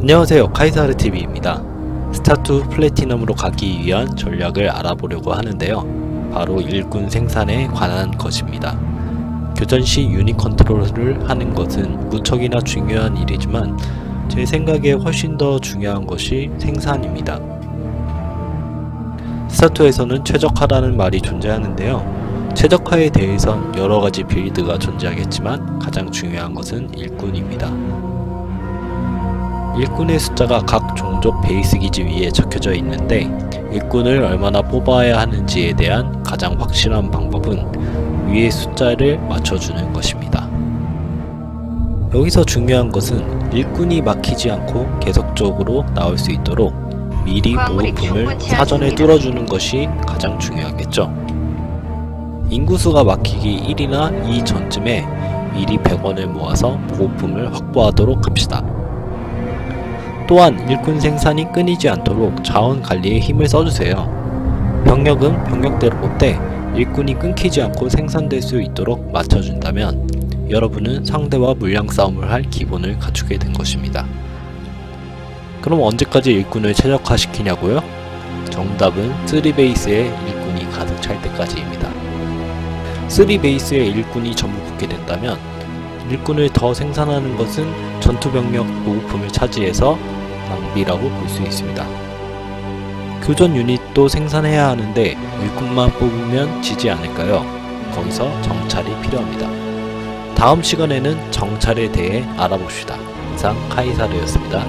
안녕하세요 카이사르 TV입니다. 스타투 플래티넘으로 가기 위한 전략을 알아보려고 하는데요. 바로 일꾼 생산에 관한 것입니다. 교전 시 유닛 컨트롤을 하는 것은 무척이나 중요한 일이지만 제 생각에 훨씬 더 중요한 것이 생산입니다. 스타투에서는 최적화라는 말이 존재하는데요. 최적화에 대해선 여러 가지 빌드가 존재하겠지만 가장 중요한 것은 일꾼입니다. 일꾼의 숫자가 각 종족 베이스 기지 위에 적혀져 있는데 일꾼을 얼마나 뽑아야 하는지에 대한 가장 확실한 방법은 위의 숫자를 맞춰주는 것입니다. 여기서 중요한 것은 일꾼이 막히지 않고 계속적으로 나올 수 있도록 미리 충분치 사전에. 뚫어주는 것이 가장 중요하겠죠. 인구수가 막히기 1이나 2 전쯤에 미리 100원을 모아서 보호품을 확보하도록 합시다. 또한 일꾼 생산이 끊이지 않도록 자원 관리에 힘을 써주세요. 병력은 병력대로 못돼 일꾼이 끊기지 않고 생산될 수 있도록 맞춰준다면 여러분은 상대와 물량 싸움을 할 기본을 갖추게 된 것입니다. 그럼 언제까지 일꾼을 최적화시키냐고요? 정답은 3베이스에 일꾼이 가득 찰 때까지입니다. 3베이스에 일꾼이 전부 붙게 된다면 일꾼을 더 생산하는 것은 전투병력 보호품을 차지해서 낭비라고 볼 수 있습니다. 교전 유닛도 생산해야 하는데 일꾼만 뽑으면 지지 않을까요? 거기서 정찰이 필요합니다. 다음 시간에는 정찰에 대해 알아봅시다. 이상 카이사르였습니다.